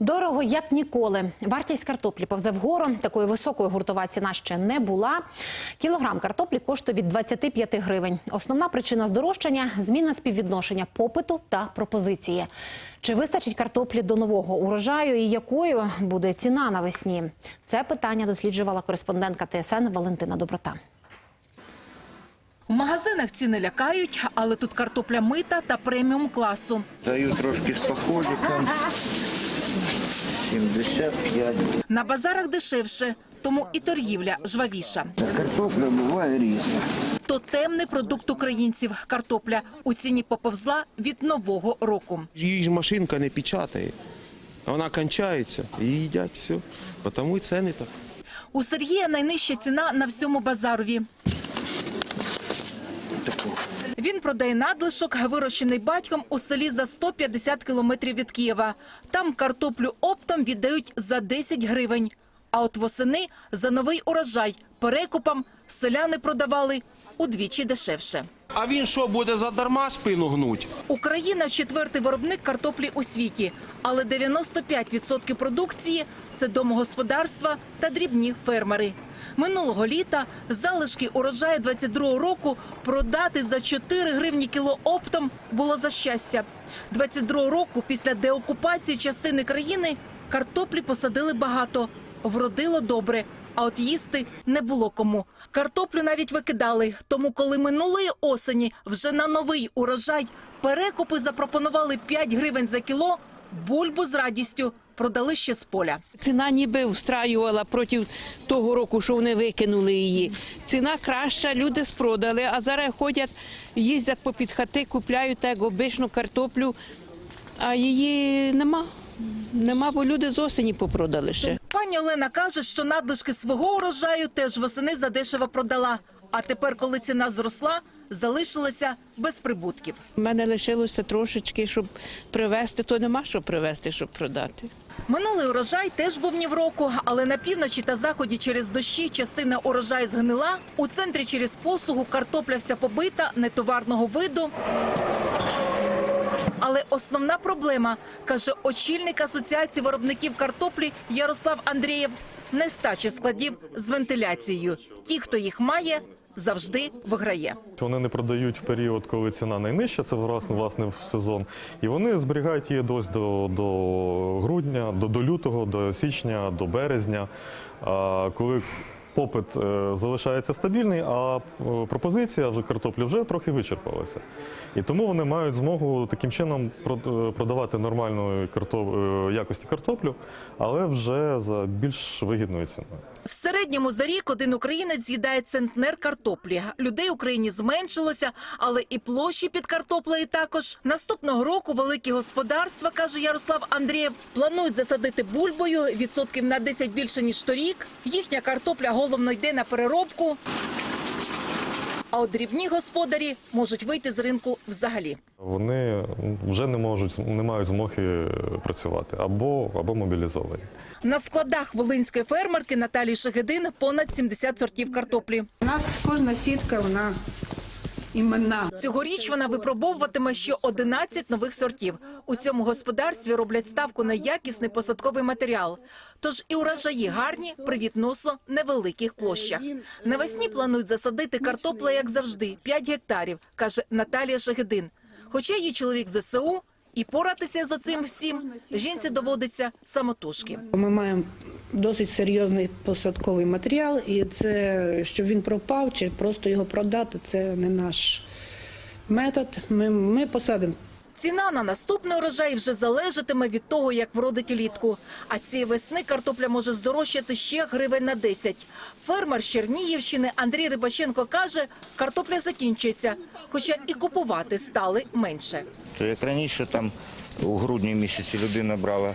Дорого як ніколи. Вартість картоплі повзе вгору. Такої високої гуртова ціна ще не була. Кілограм картоплі коштує від 25 гривень. Основна причина здорожчання зміна співвідношення попиту та пропозиції. Чи вистачить картоплі до нового урожаю і якою буде ціна навесні? Це питання досліджувала кореспондентка ТСН Валентина Доброта. У магазинах ціни лякають, але тут картопля мита та преміум класу. Даю трошки з похоліком. 75. На базарах дешевше, тому і торгівля жвавіша. Картопля буває різна. То темний продукт українців. Картопля у ціні поповзла від нового року. Її ж машинка не печатає. Вона кончається, її їдять, все. Тому і ціни так. У Сергія найнижча ціна на всьому базарові. Він продає надлишок, вирощений батьком у селі за 150 кілометрів від Києва. Там картоплю оптом віддають за 10 гривень. А от восени за новий урожай перекупам селяни продавали удвічі дешевше. А він що, буде задарма спину гнуть? Україна четвертий виробник картоплі у світі, але 95% продукції це домогосподарства та дрібні фермери. Минулого літа залишки урожаю 22 року продати за 4 гривні кіло оптом було за щастя. 22 року після деокупації частини країни картоплі посадили багато, вродило добре. А от їсти не було кому. Картоплю навіть викидали. Тому, коли минулої осені вже на новий урожай перекупи запропонували 5 гривень за кіло, бульбу з радістю продали ще з поля. Ціна ніби встраювала проти того року, що вони викинули її. Ціна краща, люди спродали, а зараз ходять, їздять попід хати, купляють так обичну картоплю, а її нема. Нема, бо люди з осені попродали ще. Пані Олена каже, що надлишки свого урожаю теж восени задешево продала. А тепер, коли ціна зросла, залишилася без прибутків. У мене лишилося трошечки, щоб привезти, то нема що привезти, щоб продати. Минулий урожай теж був ні в року, але на півночі та заході через дощі частина урожаю згнила. У центрі через посугу картопля вся побита, нетоварного виду. Але основна проблема, каже очільник асоціації виробників картоплі Ярослав Андрієв, нестача складів з вентиляцією. Ті, хто їх має, завжди виграє. Вони не продають в період, коли ціна найнижча, це власне власне в сезон. І вони зберігають її дось до, до грудня, до, до лютого, до січня, до березня. А коли попит е, залишається стабільний, а е, пропозиція вже картоплі вже трохи вичерпалася. І тому вони мають змогу таким чином е, продавати нормальної карто- е, якості картоплю, але вже за більш вигідною ціною. В середньому за рік один українець з'їдає центнер картоплі. Людей в Україні зменшилося, але і площі під картоплею також. Наступного року великі господарства, каже Ярослав Андрієв, планують засадити бульбою відсотків на 10 більше ніж торік. Їхня картопля головно йде на переробку. А от дрібні господарі можуть вийти з ринку взагалі. Вони вже не можуть, не мають змоги працювати або, або мобілізовані. На складах волинської фермерки Наталії Шагидин понад 70 сортів картоплі. У нас кожна сітка вона іменна. Цьогоріч вона випробовуватиме ще 11 нових сортів. У цьому господарстві роблять ставку на якісний посадковий матеріал. Тож і урожаї гарні при відносно невеликих площах. Навесні планують засадити картопле, як завжди, 5 гектарів, каже Наталія Шагедин. Хоча її чоловік ЗСУ, і поратися за цим всім жінці доводиться самотужки. Ми маємо досить серйозний посадковий матеріал, і це щоб він пропав чи просто його продати, це не наш метод. Ми, ми посадимо. Ціна на наступний урожай вже залежатиме від того, як вродить літку. А цієї весни картопля може здорожчати ще гривень на 10. Фермер з Чернігівщини Андрій Рибаченко каже, картопля закінчується, хоча і купувати стали менше. Як раніше там у грудні місяці людина брала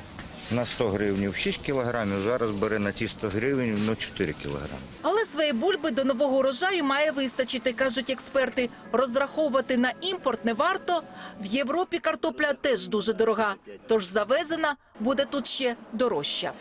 на 100 гривень 6 кілограмів, зараз бере на ті 100 гривень ну, 4 кілограми. Але свої бульби до нового урожаю має вистачити, кажуть експерти. Розраховувати на імпорт не варто. В Європі картопля теж дуже дорога, тож завезена буде тут ще дорожча.